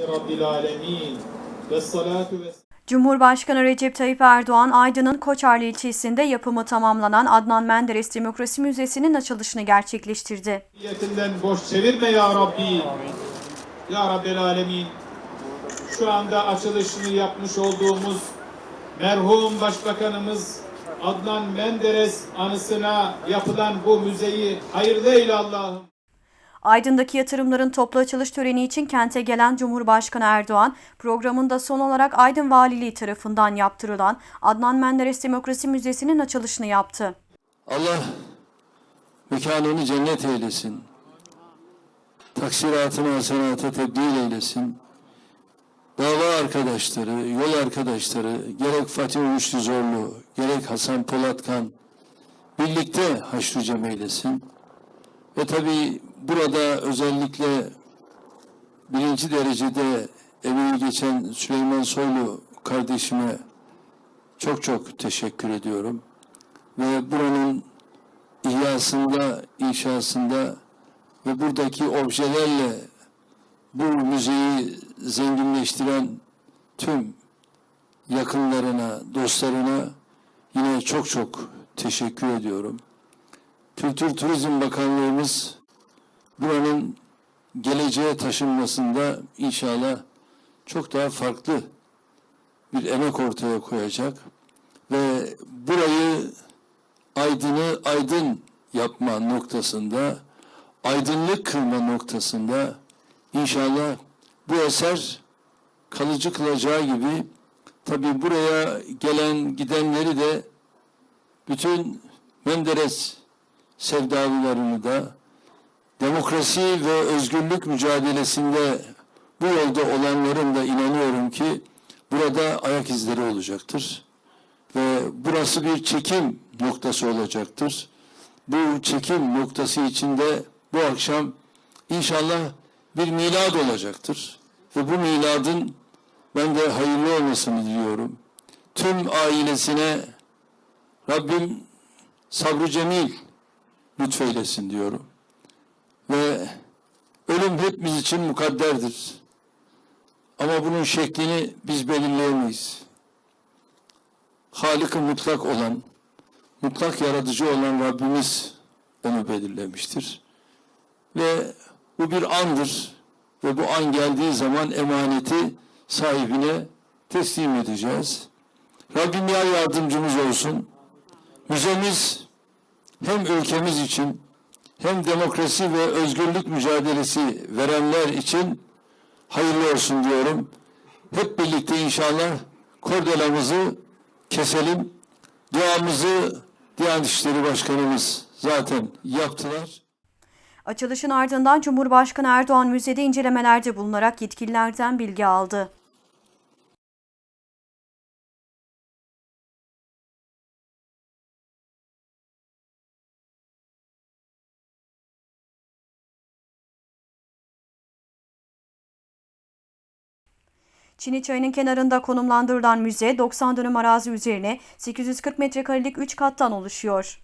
Rabbil alemin. Ve salatu ve Cumhurbaşkanı Recep Tayyip Erdoğan, Aydın'ın Koçarlı ilçesinde yapımı tamamlanan Adnan Menderes Demokrasi Müzesi'nin açılışını gerçekleştirdi. niyetinden boş çevirme ya Rabbi. Ya Rabbil alemin. Şu anda açılışını yapmış olduğumuz merhum Başbakanımız Adnan Menderes anısına yapılan bu müzeyi hayırlı eyle Allah'ım. Aydın'daki yatırımların toplu açılış töreni için kente gelen Cumhurbaşkanı Erdoğan, programında son olarak Aydın Valiliği tarafından yaptırılan Adnan Menderes Demokrasi Müzesi'nin açılışını yaptı. Allah mekanını cennet eylesin. Taksiratını hasenata tebdil eylesin. Dava arkadaşları, yol arkadaşları, gerek Fatih Uluçlu Zorlu, gerek Hasan Polatkan birlikte haşru cem. Ve tabii burada özellikle birinci derecede emeği geçen Süleyman Soylu kardeşime çok çok teşekkür ediyorum. Ve buranın ihyasında, inşasında ve buradaki objelerle bu müzeyi zenginleştiren tüm yakınlarına, dostlarına yine çok çok teşekkür ediyorum. Kültür Turizm Bakanlığımız buranın geleceğe taşınmasında inşallah çok daha farklı bir emek ortaya koyacak ve burayı aydını aydın yapma noktasında, aydınlık kılma noktasında inşallah bu eser kalıcı kılacağı gibi tabi buraya gelen gidenleri de bütün Menderes sevdalılarını da demokrasi ve özgürlük mücadelesinde bu yolda olanların da inanıyorum ki burada ayak izleri olacaktır ve burası bir çekim noktası olacaktır. Bu çekim noktası içinde bu akşam inşallah bir milad olacaktır. Ve bu miladın ben de hayırlı olmasını diliyorum. Tüm ailesine Rabbim sabrı cemil lütfeylesin diyorum. Ve ölüm hepimiz için mukadderdir. Ama bunun şeklini biz belirleyemeyiz. Halık-ı mutlak olan, mutlak yaratıcı olan Rabbimiz onu belirlemiştir. Ve bu bir andır ve bu an geldiği zaman emaneti sahibine teslim edeceğiz. Rabbim ya yardımcımız olsun. Müzemiz hem ülkemiz için hem demokrasi ve özgürlük mücadelesi verenler için hayırlı olsun diyorum. Hep birlikte inşallah kordelamızı keselim. Duamızı Diyanet İşleri Başkanımız zaten yaptılar. Açılışın ardından Cumhurbaşkanı Erdoğan müzede incelemelerde bulunarak yetkililerden bilgi aldı. Çini Çayı'nın kenarında konumlandırılan müze 90 dönüm arazi üzerine 840 metrekarelik 3 kattan oluşuyor.